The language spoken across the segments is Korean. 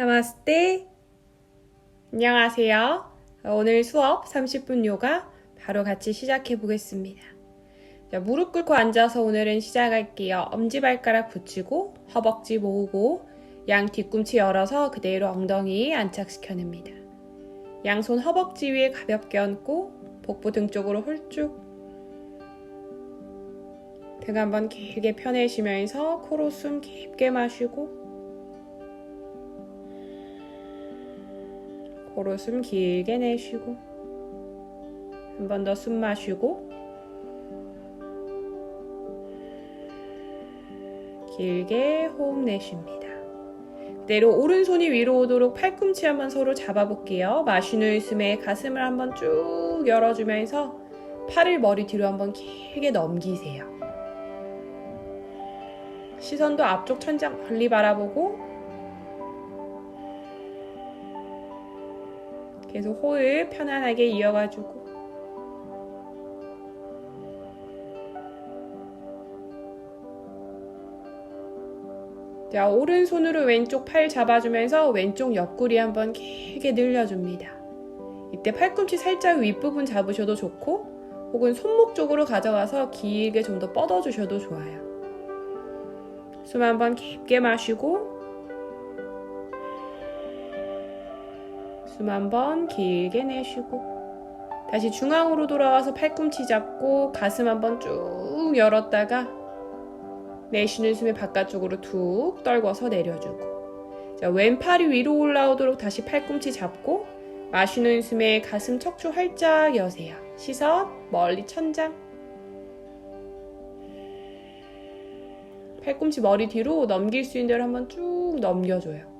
나마스테. 안녕하세요. 오늘 수업 30분 요가 바로 같이 시작해 보겠습니다. 자, 무릎 꿇고 앉아서 오늘은 시작할게요. 엄지발가락 붙이고 허벅지 모으고 양 뒤꿈치 열어서 그대로 엉덩이 안착시켜냅니다. 양손 허벅지 위에 가볍게 얹고 복부 등 쪽으로 홀쭉 등 한번 길게 펴내시면서 코로 숨 깊게 마시고 코로 숨 길게 내쉬고 한 번 더 숨 마시고 길게 호흡 내쉽니다. 그대로 오른손이 위로 오도록 팔꿈치 한번 서로 잡아볼게요. 마시는 숨에 가슴을 한번 쭉 열어주면서 팔을 머리 뒤로 한번 길게 넘기세요. 시선도 앞쪽 천장 멀리 바라보고 계속 호흡 편안하게 이어가지고 자, 오른손으로 왼쪽 팔 잡아주면서 왼쪽 옆구리 한번 길게 늘려줍니다. 이때 팔꿈치 살짝 윗부분 잡으셔도 좋고 혹은 손목 쪽으로 가져가서 길게 좀 더 뻗어주셔도 좋아요. 숨 한번 깊게 마시고 숨 한번 길게 내쉬고 다시 중앙으로 돌아와서 팔꿈치 잡고 가슴 한번 쭉 열었다가 내쉬는 숨에 바깥쪽으로 툭 떨궈서 내려주고 자, 왼팔이 위로 올라오도록 다시 팔꿈치 잡고 마시는 숨에 가슴 척추 활짝 여세요. 시선 멀리 천장 팔꿈치 머리 뒤로 넘길 수 있는 대로 한번 쭉 넘겨줘요.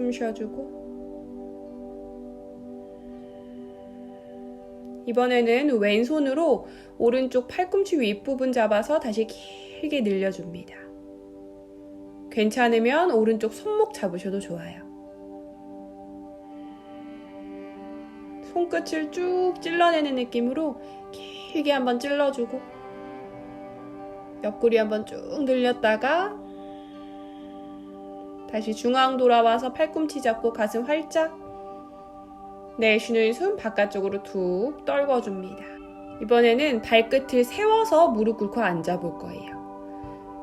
숨 쉬어주고 이번에는 왼손으로 오른쪽 팔꿈치 윗부분 잡아서 다시 길게 늘려줍니다. 괜찮으면 오른쪽 손목 잡으셔도 좋아요. 손끝을 쭉 찔러내는 느낌으로 길게 한번 찔러주고 옆구리 한번 쭉 늘렸다가 다시 중앙 돌아와서 팔꿈치 잡고 가슴 활짝 내쉬는 숨 바깥쪽으로 툭 떨궈줍니다. 이번에는 발끝을 세워서 무릎 꿇고 앉아볼 거예요.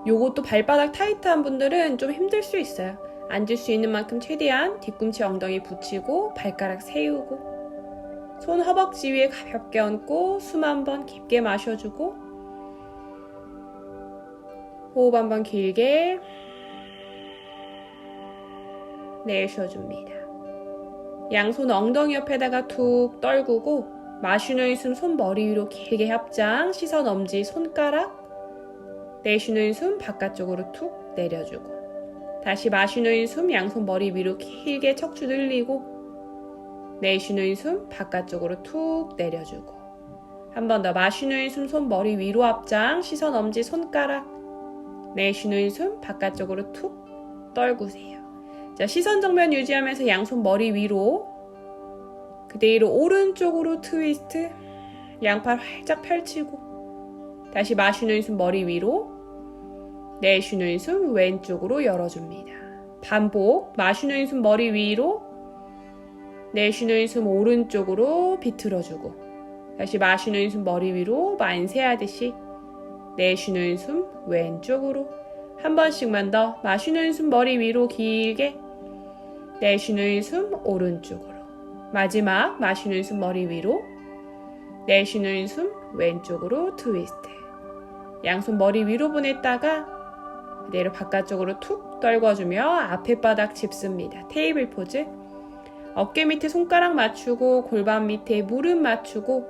요것도 발바닥 타이트한 분들은 좀 힘들 수 있어요. 앉을 수 있는 만큼 최대한 뒤꿈치 엉덩이 붙이고 발가락 세우고 손 허벅지 위에 가볍게 얹고 숨 한 번 깊게 마셔주고 호흡 한 번 길게 내쉬어줍니다. 양손 엉덩이 옆에다가 툭 떨구고 마시는 숨 손 머리 위로 길게 합장 시선 엄지 손가락 내쉬는 숨 바깥쪽으로 툭 내려주고 다시 마시는 숨 양손 머리 위로 길게 척추 늘리고 내쉬는 숨 바깥쪽으로 툭 내려주고 한 번 더 마시는 숨 손 머리 위로 앞장 시선 엄지 손가락 내쉬는 숨 바깥쪽으로 툭 떨구세요. 자, 시선 정면 유지하면서 양손 머리 위로 그대로 오른쪽으로 트위스트 양팔 활짝 펼치고 다시 마시는 숨 머리 위로 내쉬는 숨 왼쪽으로 열어줍니다. 반복 마시는 숨 머리 위로 내쉬는 숨 오른쪽으로 비틀어주고 다시 마시는 숨 머리 위로 만세하듯이 내쉬는 숨 왼쪽으로 한 번씩만 더 마시는 숨 머리 위로 길게 내쉬는 숨 오른쪽으로 마지막 마시는 숨 머리 위로 내쉬는 숨 왼쪽으로 트위스트 양손 머리 위로 보냈다가 그대로 바깥쪽으로 툭 떨궈주며 앞에 바닥 짚습니다. 테이블 포즈 어깨 밑에 손가락 맞추고 골반 밑에 무릎 맞추고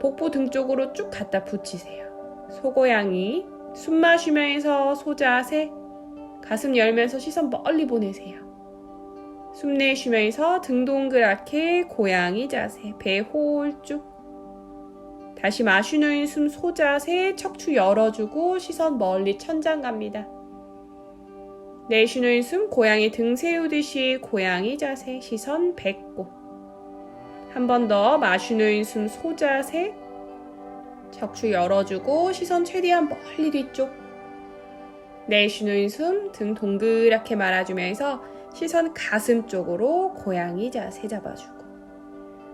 복부 등 쪽으로 쭉 갖다 붙이세요. 소고양이 숨 마시면서 소자세 가슴 열면서 시선 멀리 보내세요. 숨 내쉬면서 등 동그랗게 고양이 자세 배 홀쭉. 다시 마시는 숨 소자세 척추 열어주고 시선 멀리 천장 갑니다. 내쉬는 숨 고양이 등 세우듯이 고양이 자세 시선 뱉고. 한 번 더 마시는 숨 소자세 척추 열어주고 시선 최대한 멀리 뒤쪽. 내쉬는 숨 등 동그랗게 말아주면서 시선 가슴 쪽으로 고양이 자세 잡아주고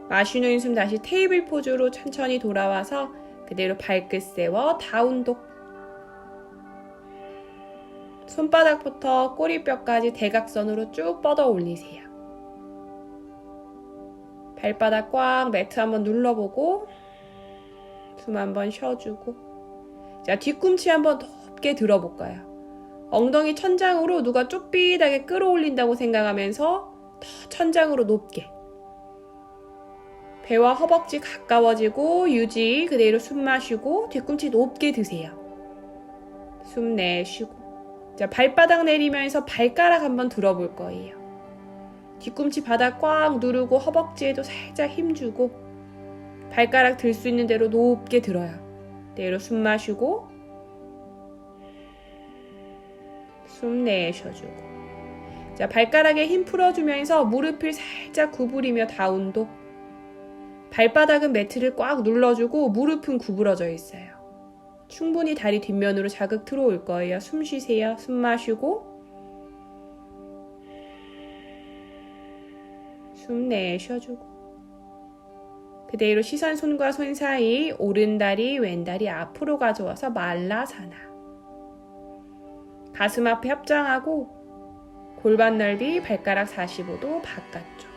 마시는 숨 다시 테이블 포즈로 천천히 돌아와서 그대로 발끝 세워 다운독 손바닥부터 꼬리뼈까지 대각선으로 쭉 뻗어 올리세요. 발바닥 꽉 매트 한번 눌러보고 숨 한번 쉬어주고 자 뒤꿈치 한번 높게 들어볼까요? 엉덩이 천장으로 누가 좁빗하게 끌어올린다고 생각하면서 더 천장으로 높게 배와 허벅지 가까워지고 유지 그대로 숨 마시고 뒤꿈치 높게 드세요. 숨 내쉬고 자 발바닥 내리면서 발가락 한번 들어볼 거예요. 뒤꿈치 바닥 꽉 누르고 허벅지에도 살짝 힘주고 발가락 들 수 있는 대로 높게 들어요. 내로 숨 마시고 숨 내쉬어주고 자 발가락에 힘 풀어주면서 무릎을 살짝 구부리며 다운도 발바닥은 매트를 꽉 눌러주고 무릎은 구부러져 있어요. 충분히 다리 뒷면으로 자극 들어올 거예요. 숨 쉬세요. 숨 마시고 숨 내쉬어주고 그대로 시선 손과 손 사이 오른 다리 왼 다리 앞으로 가져와서 말라사나 가슴 앞에 협장하고 골반 넓이 발가락 45도 바깥쪽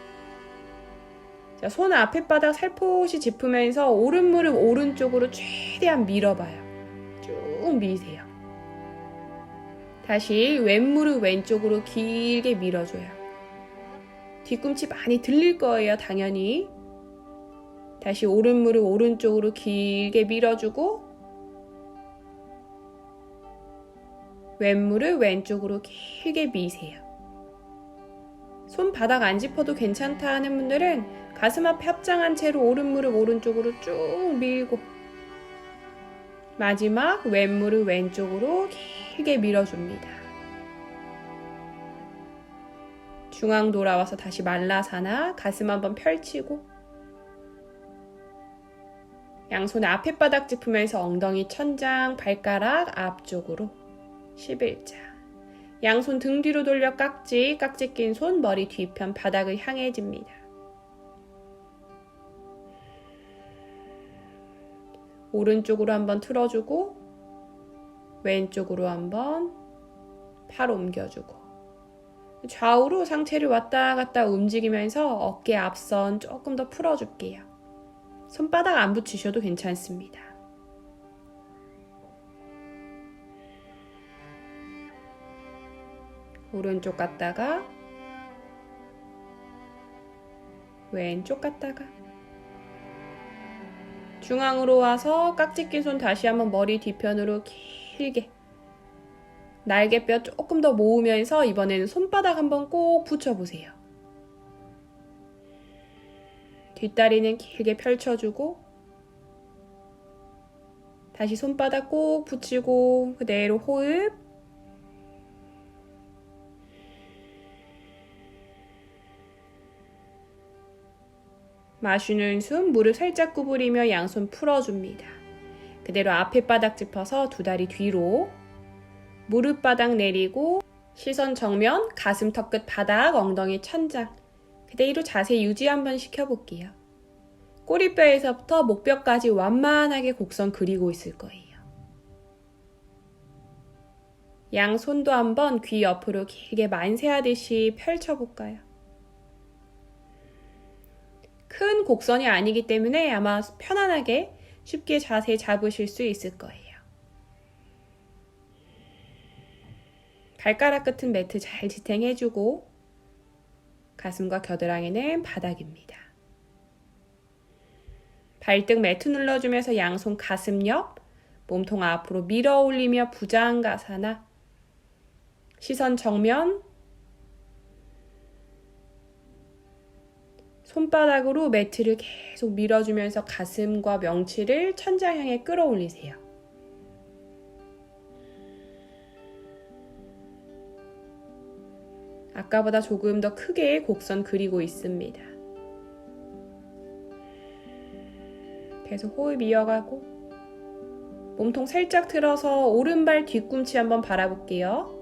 자, 손 앞에 바닥 살포시 짚으면서 오른 무릎 오른쪽으로 최대한 밀어봐요. 쭉 미세요. 다시 왼 무릎 왼쪽으로 길게 밀어줘요. 뒤꿈치 많이 들릴 거예요, 당연히. 다시 오른 무릎 오른쪽으로 길게 밀어주고, 왼무릎 왼쪽으로 길게 미세요. 손바닥 안 짚어도 괜찮다 하는 분들은 가슴 앞에 합장한 채로 오른무릎 오른쪽으로 쭉 밀고 마지막 왼무릎 왼쪽으로 길게 밀어줍니다. 중앙 돌아와서 다시 말라사나 가슴 한번 펼치고 양손 앞에 바닥 짚으면서 엉덩이 천장 발가락 앞쪽으로 11자 양손 등 뒤로 돌려 깍지 깍지 낀 손 머리 뒤편 바닥을 향해 집니다. 오른쪽으로 한번 틀어주고 왼쪽으로 한번 팔 옮겨주고 좌우로 상체를 왔다 갔다 움직이면서 어깨 앞선 조금 더 풀어줄게요. 손바닥 안 붙이셔도 괜찮습니다. 오른쪽 갔다가 왼쪽 갔다가 중앙으로 와서 깍지 낀 손 다시 한번 머리 뒤편으로 길게 날개뼈 조금 더 모으면서 이번에는 손바닥 한번 꼭 붙여보세요. 뒷다리는 길게 펼쳐주고 다시 손바닥 꼭 붙이고 그대로 호흡 마시는 숨 무릎 살짝 구부리며 양손 풀어줍니다. 그대로 앞에 바닥 짚어서 두 다리 뒤로 무릎 바닥 내리고 시선 정면 가슴 턱 끝 바닥 엉덩이 천장 그대로 자세 유지 한번 시켜볼게요. 꼬리뼈에서부터 목뼈까지 완만하게 곡선 그리고 있을 거예요. 양손도 한번 귀 옆으로 길게 만세하듯이 펼쳐볼까요? 큰 곡선이 아니기 때문에 아마 편안하게 쉽게 자세 잡으실 수 있을 거예요. 발가락 끝은 매트 잘 지탱해주고 가슴과 겨드랑이는 바닥입니다. 발등 매트 눌러주면서 양손 가슴 옆, 몸통 앞으로 밀어 올리며 부장가사나 시선 정면 손바닥으로 매트를 계속 밀어주면서 가슴과 명치를 천장 향해 끌어올리세요. 아까보다 조금 더 크게 곡선 그리고 있습니다. 계속 호흡 이어가고 몸통 살짝 틀어서 오른발 뒤꿈치 한번 바라볼게요.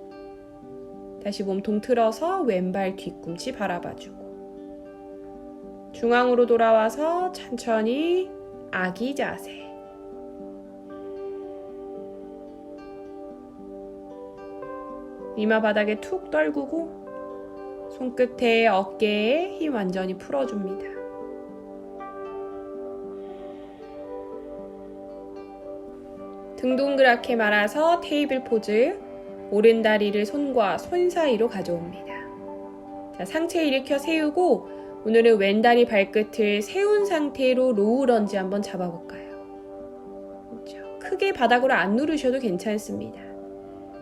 다시 몸통 틀어서 왼발 뒤꿈치 바라봐주고 중앙으로 돌아와서 천천히 아기 자세. 이마 바닥에 툭 떨구고 손끝에 어깨에 힘 완전히 풀어줍니다. 등 동그랗게 말아서 테이블 포즈. 오른 다리를 손과 손 사이로 가져옵니다. 자, 상체 일으켜 세우고 오늘은 왼다리 발끝을 세운 상태로 로우 런지 한번 잡아볼까요? 그렇죠. 크게 바닥으로 안 누르셔도 괜찮습니다.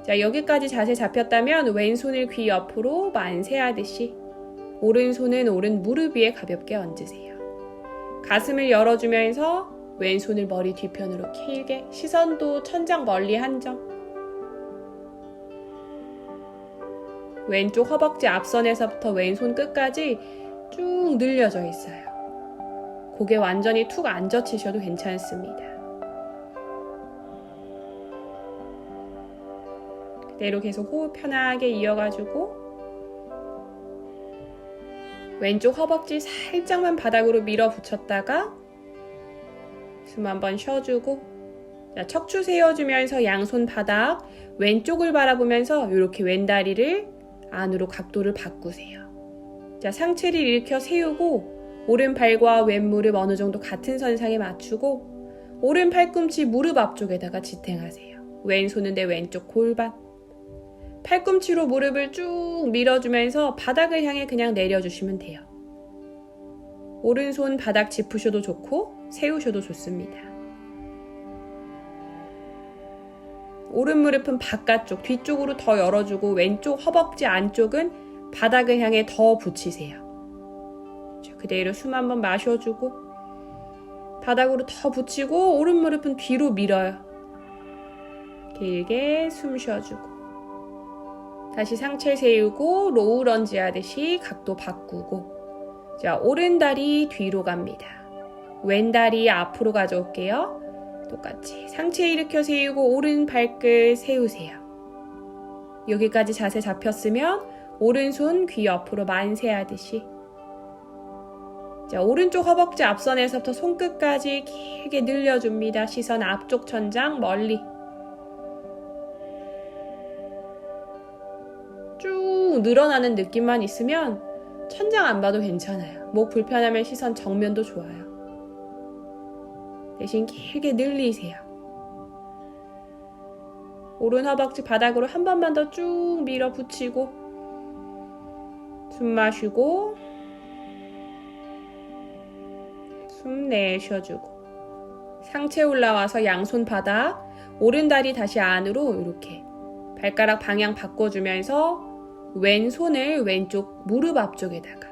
자, 여기까지 자세 잡혔다면 왼손을 귀 옆으로 만세하듯이 오른손은 오른 무릎 위에 가볍게 얹으세요. 가슴을 열어주면서 왼손을 머리 뒤편으로 길게 시선도 천장 멀리 한점 왼쪽 허벅지 앞선에서부터 왼손 끝까지 쭉 늘려져 있어요. 고개 완전히 툭 안 젖히셔도 괜찮습니다. 그대로 계속 호흡 편하게 이어가지고 왼쪽 허벅지 살짝만 바닥으로 밀어붙였다가 숨 한번 쉬어주고 자, 척추 세워주면서 양손 바닥 왼쪽을 바라보면서 이렇게 왼다리를 안으로 각도를 바꾸세요. 자, 상체를 일으켜 세우고 오른발과 왼무릎 어느 정도 같은 선상에 맞추고 오른 팔꿈치 무릎 앞쪽에다가 지탱하세요. 왼손은 내 왼쪽 골반. 팔꿈치로 무릎을 쭉 밀어주면서 바닥을 향해 그냥 내려주시면 돼요. 오른손 바닥 짚으셔도 좋고 세우셔도 좋습니다. 오른 무릎은 바깥쪽, 뒤쪽으로 더 열어주고 왼쪽 허벅지 안쪽은 바닥을 향해 더 붙이세요. 그대로 숨 한번 마셔주고 바닥으로 더 붙이고 오른 무릎은 뒤로 밀어요. 길게 숨 쉬어주고 다시 상체 세우고 로우 런지 하듯이 각도 바꾸고 자 오른 다리 뒤로 갑니다. 왼 다리 앞으로 가져올게요. 똑같이 상체 일으켜 세우고 오른 발끝 세우세요. 여기까지 자세 잡혔으면 오른손 귀 옆으로 만세하듯이 자, 오른쪽 허벅지 앞선에서부터 손끝까지 길게 늘려줍니다. 시선 앞쪽 천장 멀리 쭉 늘어나는 느낌만 있으면 천장 안 봐도 괜찮아요. 목 불편하면 시선 정면도 좋아요. 대신 길게 늘리세요. 오른 허벅지 바닥으로 한 번만 더 쭉 밀어 붙이고 숨 마시고 숨 내쉬어주고 상체 올라와서 양손 바닥 오른 다리 다시 안으로 이렇게 발가락 방향 바꿔주면서 왼손을 왼쪽 무릎 앞쪽에다가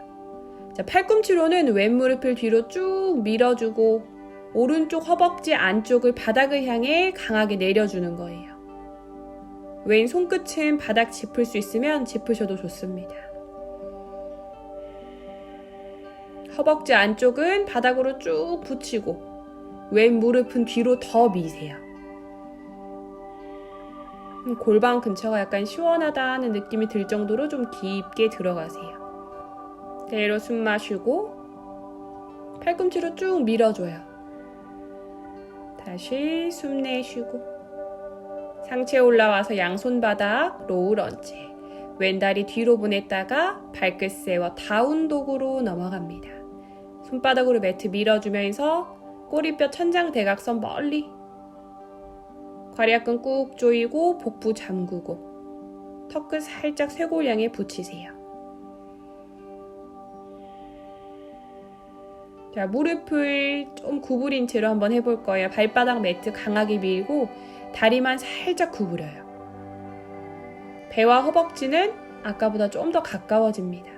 자, 팔꿈치로는 왼 무릎을 뒤로 쭉 밀어주고 오른쪽 허벅지 안쪽을 바닥을 향해 강하게 내려주는 거예요. 왼 손끝은 바닥 짚을 수 있으면 짚으셔도 좋습니다. 허벅지 안쪽은 바닥으로 쭉 붙이고 왼 무릎은 뒤로 더 미세요. 음, 골반 근처가 약간 시원하다는 느낌이 들 정도로 좀 깊게 들어가세요. 그대로 숨 마시고 팔꿈치로 쭉 밀어줘요. 다시 숨 내쉬고 상체 올라와서 양손 바닥 로우 런지 왼다리 뒤로 보냈다가 발끝 세워 다운독으로 넘어갑니다. 손바닥으로 매트 밀어주면서 꼬리뼈 천장 대각선 멀리 괄약근 꾹 조이고 복부 잠그고 턱 끝 살짝 쇄골 향해 붙이세요. 자, 무릎을 좀 구부린 채로 한번 해볼 거예요. 발바닥 매트 강하게 밀고 다리만 살짝 구부려요. 배와 허벅지는 아까보다 좀 더 가까워집니다.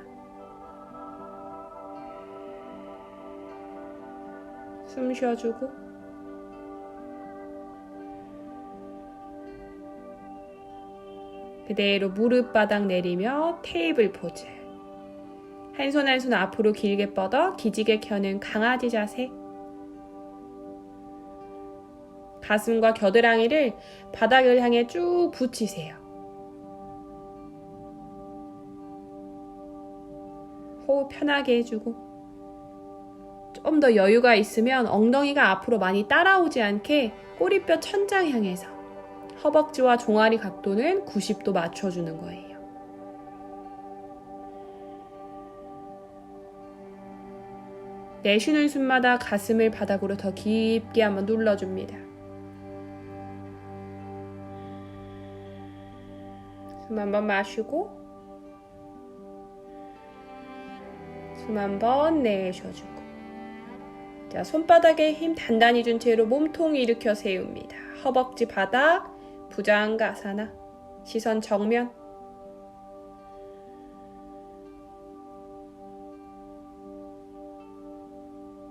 숨 쉬어주고 그대로 무릎 바닥 내리며 테이블 포즈 한 손 한 손 앞으로 길게 뻗어 기지개 켜는 강아지 자세. 가슴과 겨드랑이를 바닥을 향해 쭉 붙이세요. 호흡 편하게 해주고 좀 더 여유가 있으면 엉덩이가 앞으로 많이 따라오지 않게 꼬리뼈 천장 향해서 허벅지와 종아리 각도는 90도 맞춰주는 거예요. 내쉬는 숨마다 가슴을 바닥으로 더 깊게 한번 눌러줍니다. 숨 한번 마시고 숨 한번 내쉬어주고 자 손바닥에 힘 단단히 준 채로 몸통 일으켜 세웁니다. 허벅지 바닥 부장가사나 시선 정면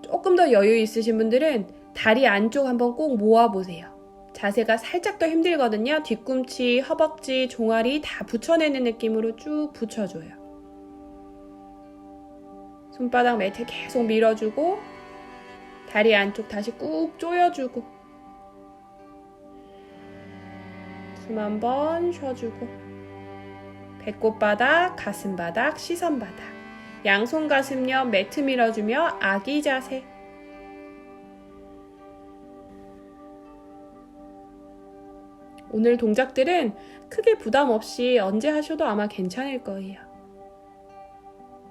조금 더 여유 있으신 분들은 다리 안쪽 한번 꼭 모아보세요. 자세가 살짝 더 힘들거든요. 뒤꿈치, 허벅지, 종아리 다 붙여내는 느낌으로 쭉 붙여줘요. 손바닥 매트 계속 밀어주고 다리 안쪽 다시 꾹 조여주고 숨 한 번 쉬어주고 배꼽바닥, 가슴바닥, 시선바닥 양손 가슴 옆 매트 밀어주며 아기 자세 오늘 동작들은 크게 부담 없이 언제 하셔도 아마 괜찮을 거예요.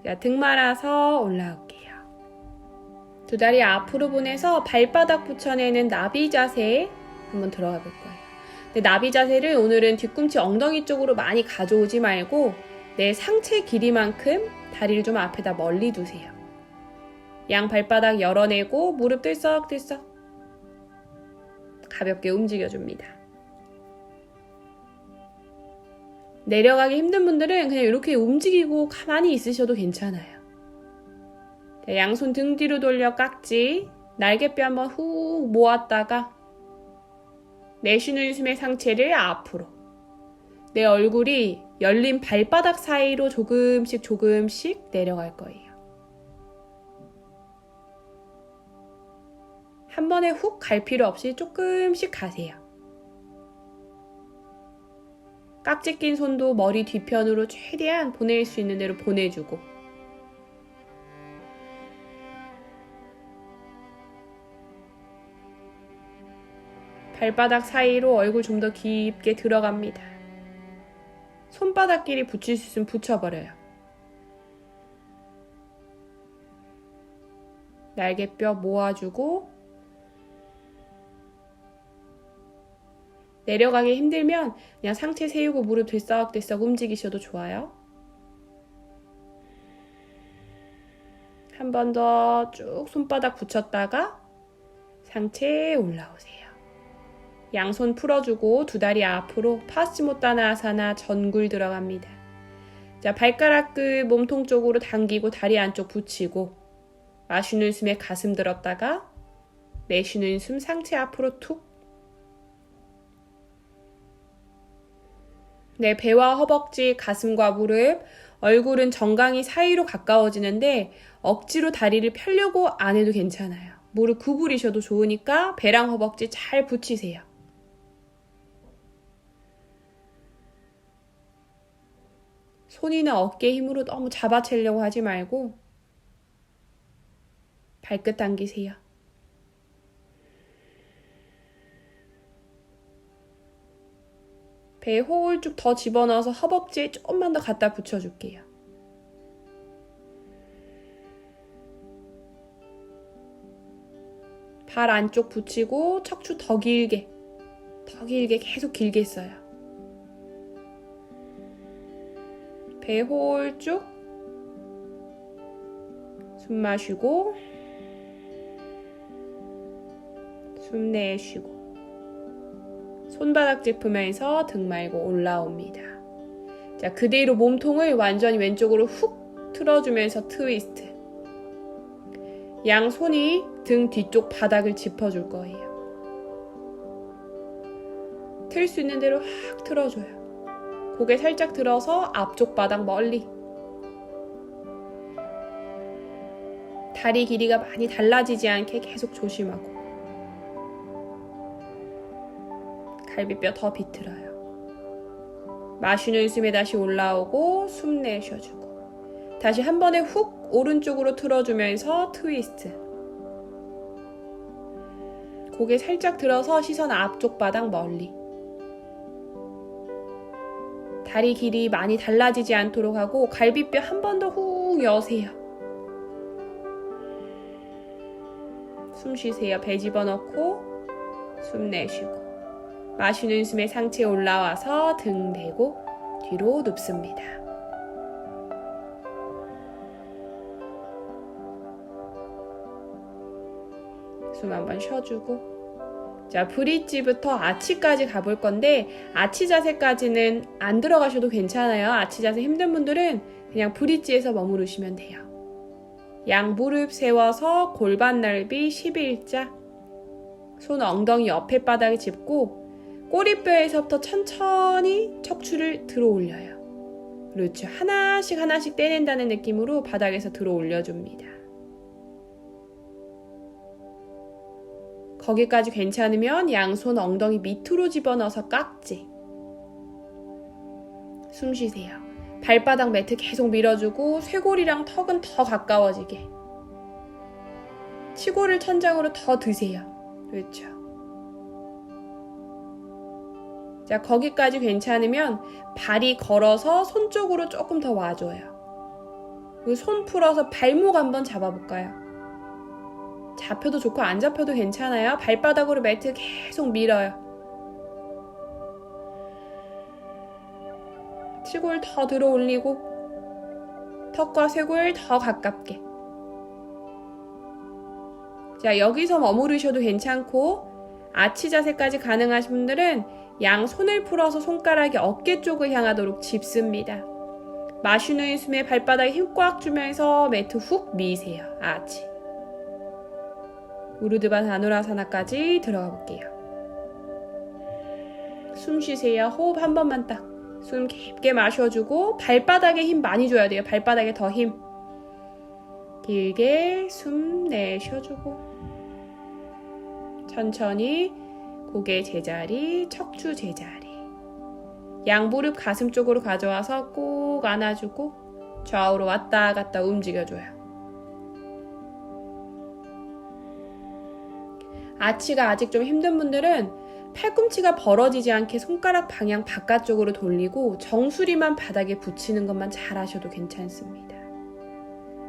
자, 등 말아서 올라올게요. 두 다리 앞으로 보내서 발바닥 붙여내는 나비 자세 한번 들어가 볼 거예요. 근데 나비 자세를 오늘은 뒤꿈치 엉덩이 쪽으로 많이 가져오지 말고 내 상체 길이만큼 다리를 좀 앞에다 멀리 두세요. 양 발바닥 열어내고 무릎 들썩들썩 가볍게 움직여줍니다. 내려가기 힘든 분들은 그냥 이렇게 움직이고 가만히 있으셔도 괜찮아요. 양손 등 뒤로 돌려 깍지, 날개뼈 한번 후 모았다가 내쉬는 숨의 상체를 앞으로 내 얼굴이 열린 발바닥 사이로 조금씩 조금씩 내려갈 거예요. 한 번에 훅 갈 필요 없이 조금씩 가세요. 깍지 낀 손도 머리 뒤편으로 최대한 보낼 수 있는 대로 보내주고 발바닥 사이로 얼굴 좀 더 깊게 들어갑니다. 손바닥끼리 붙일 수 있으면 붙여버려요. 날개뼈 모아주고 내려가기 힘들면 그냥 상체 세우고 무릎 들썩들썩 움직이셔도 좋아요. 한 번 더 쭉 손바닥 붙였다가 상체 올라오세요. 양손 풀어주고 두 다리 앞으로 파스모타나아사나 전굴 들어갑니다. 자, 발가락 끝 몸통 쪽으로 당기고 다리 안쪽 붙이고 마시는 숨에 가슴 들었다가 내쉬는 숨 상체 앞으로 툭내 배와 허벅지, 가슴과 무릎, 얼굴은 정강이 사이로 가까워지는데 억지로 다리를 펴려고 안 해도 괜찮아요. 무릎 구부리셔도 좋으니까 배랑 허벅지 잘 붙이세요. 손이나 어깨 힘으로 너무 잡아채려고 하지 말고 발끝 당기세요. 배에 호흡을 쭉 더 집어넣어서 허벅지에 조금만 더 갖다 붙여줄게요. 발 안쪽 붙이고 척추 더 길게, 더 길게 계속 길게 써요. 배 호흡 쭉. 숨 마시고, 숨 내쉬고. 손바닥 짚으면서 등 말고 올라옵니다. 자, 그대로 몸통을 완전히 왼쪽으로 훅 틀어주면서 트위스트. 양 손이 등 뒤쪽 바닥을 짚어줄 거예요. 틀 수 있는 대로 확 틀어줘요. 고개 살짝 들어서 앞쪽 바닥 멀리. 다리 길이가 많이 달라지지 않게 계속 조심하고. 갈비뼈 더 비틀어요. 마시는 숨에 다시 올라오고 숨 내쉬어주고 다시 한 번에 훅 오른쪽으로 틀어주면서 트위스트 고개 살짝 들어서 시선 앞쪽 바닥 멀리 다리 길이 많이 달라지지 않도록 하고 갈비뼈 한 번 더 훅 여세요. 숨 쉬세요. 배 집어넣고 숨 내쉬고 마시는 숨에 상체 올라와서 등 대고 뒤로 눕습니다. 숨 한번 쉬어주고 자 브릿지부터 아치까지 가볼 건데 아치 자세까지는 안 들어가셔도 괜찮아요. 아치 자세 힘든 분들은 그냥 브릿지에서 머무르시면 돼요. 양 무릎 세워서 골반 넓이 11자 손 엉덩이 옆에 바닥에 짚고 꼬리뼈에서부터 천천히 척추를 들어 올려요. 그렇죠. 하나씩 하나씩 떼낸다는 느낌으로 바닥에서 들어 올려줍니다. 거기까지 괜찮으면 양손 엉덩이 밑으로 집어넣어서 깍지. 숨 쉬세요. 발바닥 매트 계속 밀어주고 쇄골이랑 턱은 더 가까워지게. 치골을 천장으로 더 드세요. 그렇죠. 자, 거기까지 괜찮으면 발이 걸어서 손 쪽으로 조금 더 와줘요. 그리고 손 풀어서 발목 한번 잡아볼까요? 잡혀도 좋고 안 잡혀도 괜찮아요. 발바닥으로 매트 계속 밀어요. 치골 더 들어 올리고 턱과 쇄골 더 가깝게. 자, 여기서 머무르셔도 괜찮고 아치 자세까지 가능하신 분들은 양 손을 풀어서 손가락이 어깨 쪽을 향하도록 짚습니다. 마시는 숨에 발바닥에 힘 꽉 주면서 매트 훅 미세요. 아치. 우르드바 다누라사나까지 들어가 볼게요. 숨 쉬세요. 호흡 한 번만 딱. 숨 깊게 마셔주고 발바닥에 힘 많이 줘야 돼요. 발바닥에 더 힘. 길게 숨 내쉬어주고 천천히 고개 제자리, 척추 제자리. 양무릎 가슴 쪽으로 가져와서 꼭 안아주고 좌우로 왔다 갔다 움직여줘요. 아치가 아직 좀 힘든 분들은 팔꿈치가 벌어지지 않게 손가락 방향 바깥쪽으로 돌리고 정수리만 바닥에 붙이는 것만 잘 하셔도 괜찮습니다.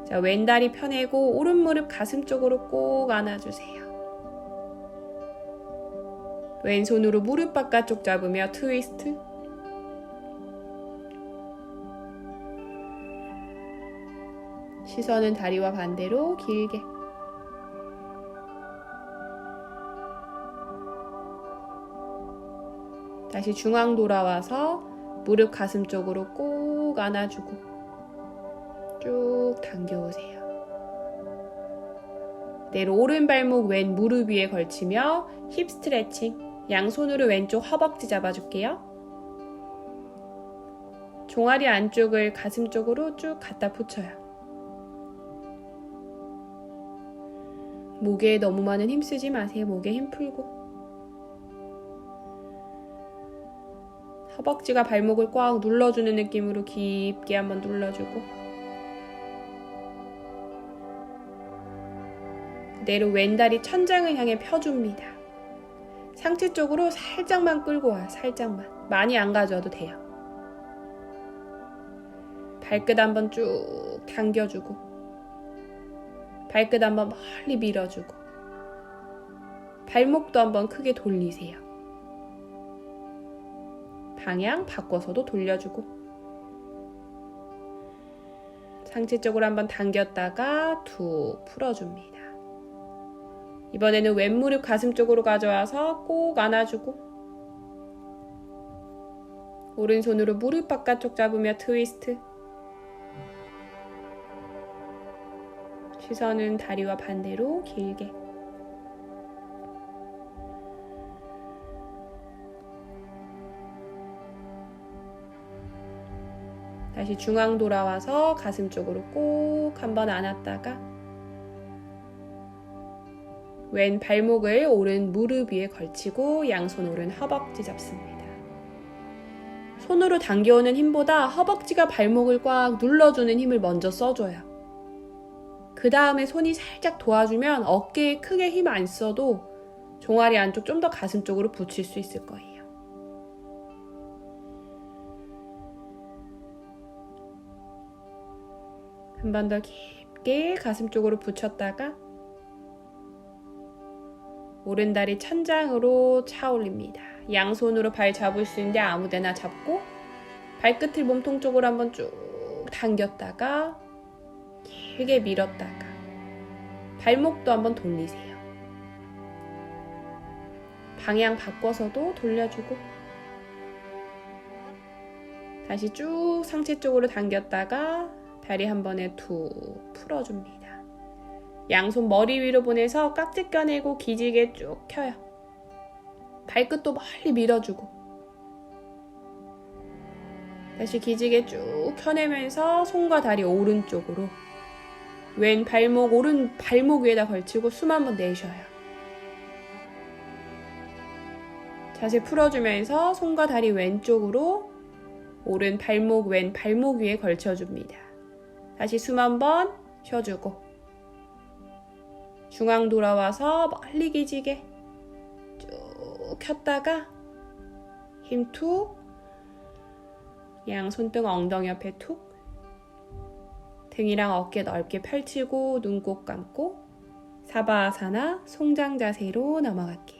자, 왼다리 펴내고 오른 무릎 가슴 쪽으로 꼭 안아주세요. 왼손으로 무릎 바깥쪽 잡으며 트위스트. 시선은 다리와 반대로 길게. 다시 중앙 돌아와서 무릎 가슴 쪽으로 꼭 안아주고 쭉 당겨오세요. 내일 오른 발목 왼 무릎 위에 걸치며 힙 스트레칭. 양손으로 왼쪽 허벅지 잡아줄게요. 종아리 안쪽을 가슴 쪽으로 쭉 갖다 붙여요. 목에 너무 많은 힘 쓰지 마세요. 목에 힘 풀고. 허벅지가 발목을 꽉 눌러주는 느낌으로 깊게 한번 눌러주고 그대로 왼다리 천장을 향해 펴줍니다. 상체 쪽으로 살짝만 끌고 와요. 살짝만. 많이 안 가져와도 돼요. 발끝 한번 쭉 당겨주고 발끝 한번 멀리 밀어주고 발목도 한번 크게 돌리세요. 방향 바꿔서도 돌려주고. 상체 쪽으로 한번 당겼다가 툭 풀어줍니다. 이번에는 왼 무릎 가슴 쪽으로 가져와서 꼭 안아주고. 오른손으로 무릎 바깥쪽 잡으며 트위스트. 시선은 다리와 반대로 길게 다시 중앙 돌아와서 가슴 쪽으로 꼭 한번 안았다가 왼 발목을 오른 무릎 위에 걸치고 양손 오른 허벅지 잡습니다. 손으로 당겨오는 힘보다 허벅지가 발목을 꽉 눌러주는 힘을 먼저 써줘요. 그 다음에 손이 살짝 도와주면 어깨에 크게 힘 안 써도 종아리 안쪽 좀 더 가슴 쪽으로 붙일 수 있을 거예요. 한 번 더 깊게 가슴 쪽으로 붙였다가 오른다리 천장으로 차 올립니다. 양손으로 발 잡을 수 있는데 아무데나 잡고 발끝을 몸통 쪽으로 한번 쭉 당겼다가 길게 밀었다가 발목도 한번 돌리세요. 방향 바꿔서도 돌려주고 다시 쭉 상체 쪽으로 당겼다가 다리 한 번에 툭 풀어줍니다. 양손 머리 위로 보내서 깍지 껴내고 기지개 쭉 켜요. 발끝도 멀리 밀어주고 다시 기지개 쭉 켜내면서 손과 다리 오른쪽으로 왼 발목 오른 발목 위에다 걸치고 숨 한번 내쉬어요. 자세 풀어주면서 손과 다리 왼쪽으로 오른 발목 왼 발목 위에 걸쳐줍니다. 다시 숨 한 번 쉬어주고 중앙 돌아와서 멀리 기지개 쭉 켰다가 힘 툭, 양 손등 엉덩이 옆에 툭, 등이랑 어깨 넓게 펼치고 눈 꼭 감고 사바아사나 송장 자세로 넘어갈게요.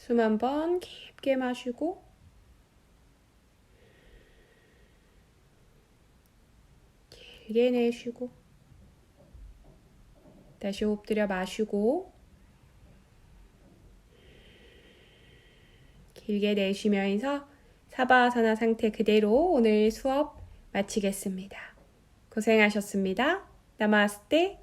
숨 한 번 깊게 마시고 길게 내쉬고 다시 들여 마시고 길게 내쉬면서 사바아사나 상태 그대로 오늘 수업 마치겠습니다. 고생하셨습니다. 나마스테